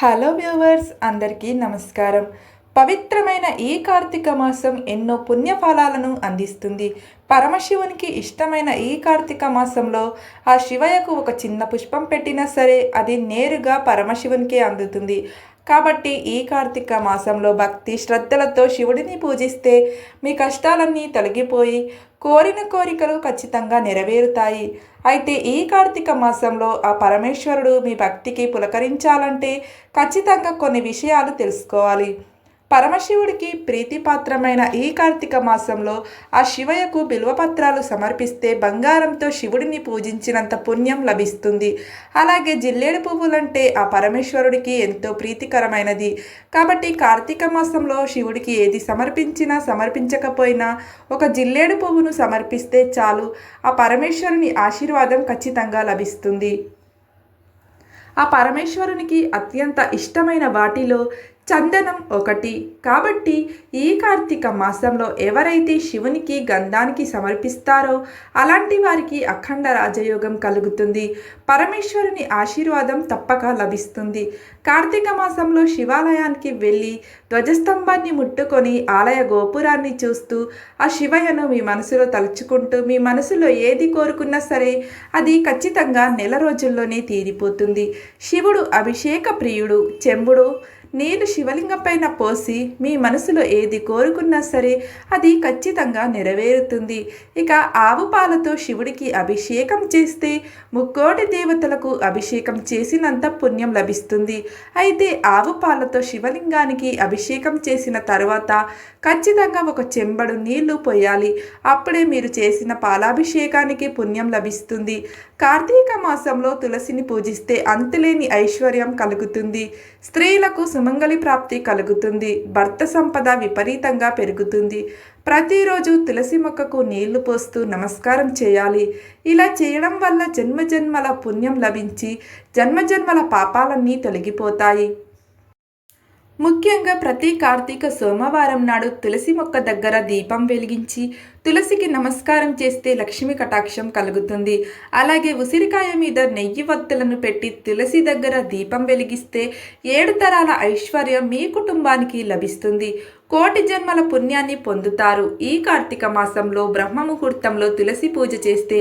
Hello viewers అందరికీ నమస్కారం. పవిత్రమైన ఈ కార్తీక మాసం ఎన్నో పుణ్యఫలాలను అందిస్తుంది. పరమశివునికి ఇష్టమైన ఈ కార్తీక మాసంలో ఆ శివయ్యకు ఒక చిన్న పుష్పం పెట్టినా సరే అది నేరుగా పరమశివునికే అందుతుంది. కాబట్టి ఈ కార్తీక మాసంలో భక్తి శ్రద్ధలతో శివుడిని పూజిస్తే మీ కష్టాలన్నీ తొలగిపోయి కోరిన కోరికలు ఖచ్చితంగా నెరవేరుతాయి. అయితే ఈ కార్తీక మాసంలో ఆ పరమేశ్వరుడు మీ భక్తికి పులకరించాలంటే ఖచ్చితంగా కొన్ని విషయాలు తెలుసుకోవాలి. పరమశివుడికి ప్రీతిపాత్రమైన ఈ కార్తీక మాసంలో ఆ శివయ్యకు బిల్వపత్రాలు సమర్పిస్తే బంగారంతో శివుడిని పూజించినంత పుణ్యం లభిస్తుంది. అలాగే జిల్లేడు పువ్వులంటే ఆ పరమేశ్వరుడికి ఎంతో ప్రీతికరమైనది. కాబట్టి కార్తీక మాసంలో శివుడికి ఏది సమర్పించినా సమర్పించకపోయినా ఒక జిల్లేడు పువ్వును సమర్పిస్తే చాలు. ఆ పరమేశ్వరుని ఆశీర్వాదం ఖచ్చితంగా లభిస్తుంది. ఆ పరమేశ్వరునికి అత్యంత ఇష్టమైన వాటిలో చందనం ఒకటి. కాబట్టి ఈ కార్తీక మాసంలో ఎవరైతే శివునికి గంధానికి సమర్పిస్తారో అలాంటి వారికి అఖండ రాజయోగం కలుగుతుంది. పరమేశ్వరుని ఆశీర్వాదం తప్పక లభిస్తుంది. కార్తీక మాసంలో శివాలయానికి వెళ్ళి ధ్వజస్తంభాన్ని ముట్టుకొని ఆలయ గోపురాన్ని చూస్తూ ఆ శివయ్యను మీ మనసులో తలుచుకుంటూ మీ మనసులో ఏది కోరుకున్నా సరే అది ఖచ్చితంగా నెల రోజుల్లోనే తీరిపోతుంది. శివుడు అభిషేక ప్రియుడు చెంబుడు నేను శివలింగం పైన పోసి మీ మనసులో ఏది కోరుకున్నా సరే అది ఖచ్చితంగా నెరవేరుతుంది. ఇక ఆవు పాలతో శివుడికి అభిషేకం చేస్తే ముక్కోటి దేవతలకు అభిషేకం చేసినంత పుణ్యం లభిస్తుంది. అయితే ఆవు పాలతో శివలింగానికి అభిషేకం చేసిన తర్వాత ఖచ్చితంగా ఒక చెంబడు నీళ్ళు పోయాలి. అప్పుడే మీరు చేసిన పాలాభిషేకానికి పుణ్యం లభిస్తుంది. కార్తీక మాసంలో తులసిని పూజిస్తే అంతులేని ఐశ్వర్యం కలుగుతుంది. స్త్రీలకు సుమంగళి ప్రాప్తి కలుగుతుంది. భర్త సంపద విపరీతంగా పెరుగుతుంది. ప్రతిరోజు తులసి మొక్కకు నీళ్ళు పోస్తూ నమస్కారం చేయాలి. ఇలా చేయడం వల్ల జన్మజన్మల పుణ్యం లభించి జన్మజన్మల పాపాలన్నీ తొలగిపోతాయి. ముఖ్యంగా ప్రతి కార్తీక సోమవారం నాడు తులసి మొక్క దగ్గర దీపం వెలిగించి తులసికి నమస్కారం చేస్తే లక్ష్మి కటాక్షం కలుగుతుంది. అలాగే ఉసిరికాయ మీద నెయ్యి వత్తులను పెట్టి తులసి దగ్గర దీపం వెలిగిస్తే ఏడు తరాల ఐశ్వర్యం మీ కుటుంబానికి లభిస్తుంది. కోటి జన్మల పుణ్యాన్ని పొందుతారు. ఈ కార్తీక మాసంలో బ్రహ్మ ముహూర్తంలో తులసి పూజ చేస్తే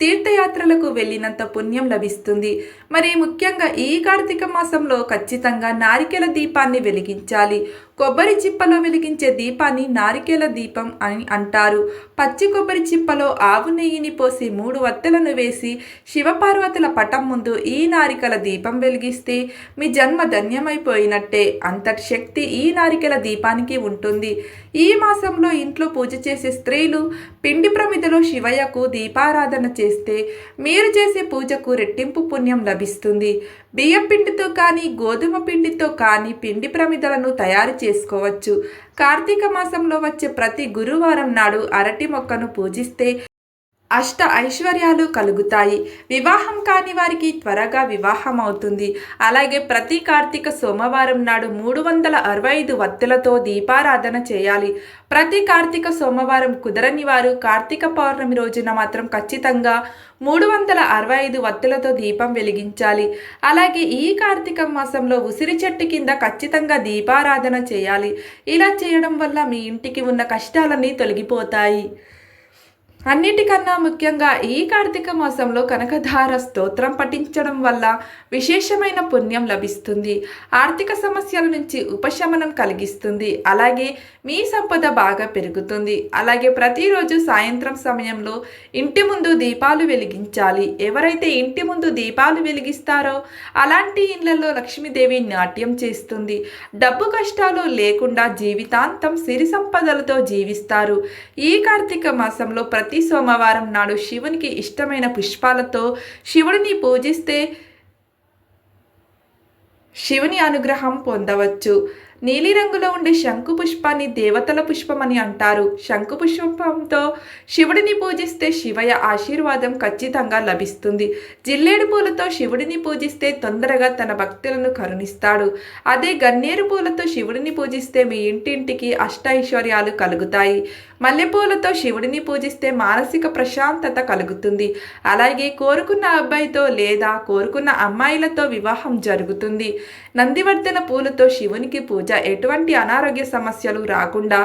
తీర్థయాత్రలకు వెళ్ళినంత పుణ్యం లభిస్తుంది. మరి ముఖ్యంగా ఈ కార్తీక మాసంలో ఖచ్చితంగా నారికెల దీపాన్ని వెలిగించాలి. కొబ్బరి చిప్పలో వెలిగించే దీపాన్ని నారికేల దీపం అని అంటారు. పచ్చి కొబ్బరి చిప్పలో ఆవు నెయ్యిని పోసి మూడు వత్తలను వేసి శివపార్వతుల పటం ముందు ఈ నారికల దీపం వెలిగిస్తే మీ జన్మ ధన్యమైపోయినట్టే. అంతటి శక్తి ఈ నారికల దీపానికి ఉంటుంది. ఈ మాసంలో ఇంట్లో పూజ చేసే స్త్రీలు పిండి ప్రమిదలో శివయ్యకు దీపారాధన చేస్తే మీరు చేసే పూజకు రెట్టింపు పుణ్యం లభిస్తుంది. బియ్యం పిండితో కానీ గోధుమ పిండితో కానీ పిండి ప్రమిదలను తయారు చేసుకోవచ్చు. కార్తీక మాసంలో వచ్చే ప్రతి గురువారం నాడు అరటి మొక్కను పూజిస్తే అష్ట ఐశ్వర్యాలు కలుగుతాయి. వివాహం కాని వారికి త్వరగా వివాహం అవుతుంది అలాగే ప్రతి కార్తీక సోమవారం నాడు మూడు వందల అరవై ఐదు వత్తులతో దీపారాధన చేయాలి. ప్రతి కార్తీక సోమవారం కుదరని వారు కార్తీక పౌర్ణమి రోజున మాత్రం ఖచ్చితంగా మూడు వందల అరవై ఐదు వత్తులతో దీపం వెలిగించాలి. అలాగే ఈ కార్తీక మాసంలో ఉసిరి చెట్టు కింద ఖచ్చితంగా దీపారాధన చేయాలి. ఇలా చేయడం వల్ల మీ ఇంటికి ఉన్న కష్టాలన్నీ తొలగిపోతాయి. అన్నిటికన్నా ముఖ్యంగా ఈ కార్తీక మాసంలో కనకధార స్తోత్రం పఠించడం వల్ల విశేషమైన పుణ్యం లభిస్తుంది. ఆర్థిక సమస్యల నుంచి ఉపశమనం కలిగిస్తుంది. అలాగే మీ సంపద బాగా పెరుగుతుంది. అలాగే ప్రతిరోజు సాయంత్రం సమయంలో ఇంటి ముందు దీపాలు వెలిగించాలి. ఎవరైతే ఇంటి ముందు దీపాలు వెలిగిస్తారో అలాంటి ఇళ్ళలో లక్ష్మీదేవి నాట్యం చేస్తుంది. డబ్బు కష్టాలు లేకుండా జీవితాంతం సిరి సంపదలతో జీవిస్తారు. ఈ కార్తీక మాసంలో ప్రతి సోమవారం నాడు శివునికి ఇష్టమైన పుష్పాలతో శివుడిని పూజిస్తే శివుని అనుగ్రహం పొందవచ్చు. నీలిరంగులో ఉండే శంకు పుష్పాన్ని దేవతల పుష్పం అని అంటారు. శంకు పుష్పంతో శివుడిని పూజిస్తే శివయ ఆశీర్వాదం ఖచ్చితంగా లభిస్తుంది. జిల్లేడు పూలతో శివుడిని పూజిస్తే తొందరగా తన భక్తులను కరుణిస్తాడు. అదే గన్నేరు పూలతో శివుడిని పూజిస్తే మీ ఇంటింటికి అష్టైశ్వర్యాలు కలుగుతాయి. మల్లెపూలతో శివుడిని పూజిస్తే మానసిక ప్రశాంతత కలుగుతుంది. అలాగే కోరుకున్న అబ్బాయితో లేదా కోరుకున్న అమ్మాయిలతో వివాహం జరుగుతుంది. నందివర్ధన పూలతో శివునికి పూజ. ఎటువంటి అనారోగ్య సమస్యలు రాకుండా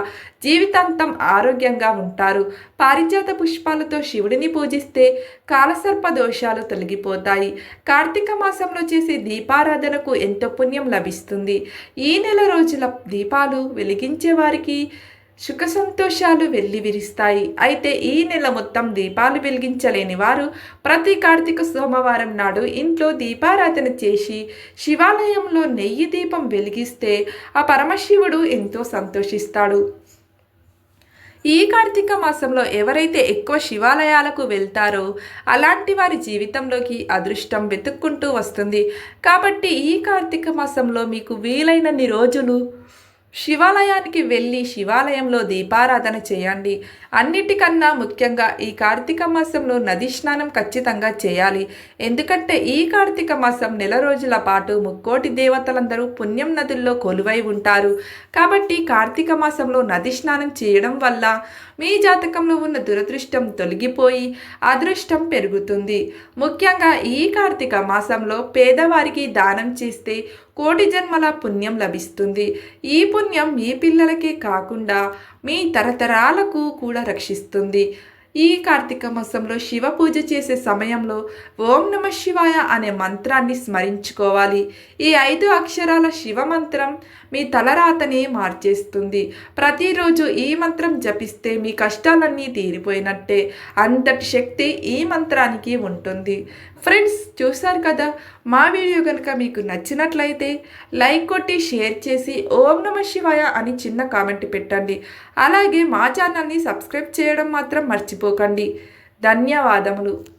జీవితాంతం ఆరోగ్యంగా ఉంటారు. పారిజాత పుష్పాలతో శివుడిని పూజిస్తే కాలసర్ప దోషాలు తొలగిపోతాయి. కార్తీక మాసంలో చేసే దీపారాధనకు ఎంతో పుణ్యం లభిస్తుంది. ఈ నెల రోజుల దీపాలు వెలిగించే వారికి సుఖ సంతోషాలు వెళ్ళి విరిస్తాయి. అయితే ఈ నెల మొత్తం దీపాలు వెలిగించలేని వారు ప్రతి కార్తీక సోమవారం నాడు ఇంట్లో దీపారాధన చేసి శివాలయంలో నెయ్యి దీపం వెలిగిస్తే ఆ పరమశివుడు ఎంతో సంతోషిస్తాడు. ఈ కార్తీక మాసంలో ఎవరైతే ఎక్కువ శివాలయాలకు వెళ్తారో అలాంటి వారి జీవితంలోకి అదృష్టం వెతుక్కుంటూ వస్తుంది. కాబట్టి ఈ కార్తీక మాసంలో మీకు వీలైనన్ని రోజులు శివాలయానికి వెళ్ళి శివాలయంలో దీపారాధన చేయండి. అన్నిటికన్నా ముఖ్యంగా ఈ కార్తీక మాసంలో నది స్నానం ఖచ్చితంగా చేయాలి. ఎందుకంటే ఈ కార్తీక మాసం నెల రోజుల పాటు ముక్కోటి దేవతలందరూ పుణ్యం నదుల్లో కొలువై ఉంటారు. కాబట్టి కార్తీక మాసంలో నది స్నానం చేయడం వల్ల మీ జాతకంలో ఉన్న దురదృష్టం తొలగిపోయి అదృష్టం పెరుగుతుంది. ముఖ్యంగా ఈ కార్తీక మాసంలో పేదవారికి దానం చేస్తే కోటి జన్మల పుణ్యం లభిస్తుంది. ఈ పుణ్యం మీ పిల్లలకే కాకుండా మీ తరతరాలకు కూడా రక్షిస్తుంది. ఈ కార్తీక మాసంలో శివ పూజ చేసే సమయంలో ఓం నమ శివాయ అనే మంత్రాన్ని స్మరించుకోవాలి. ఈ ఐదు అక్షరాల శివ మంత్రం మీ తలరాతని మార్చేస్తుంది. ప్రతిరోజు ఈ మంత్రం జపిస్తే మీ కష్టాలన్నీ తీరిపోయినట్టే. అంతటి శక్తి ఈ మంత్రానికి ఉంటుంది. ఫ్రెండ్స్ చూసారు కదా? మా వీడియో కనుక మీకు నచ్చినట్లయితే లైక్ కొట్టి షేర్ చేసి ఓం నమ శివాయ అని చిన్న కామెంట్ పెట్టండి. అలాగే మా ఛానల్ని సబ్స్క్రైబ్ చేయడం మాత్రం మర్చిపోకండి. ధన్యవాదములు.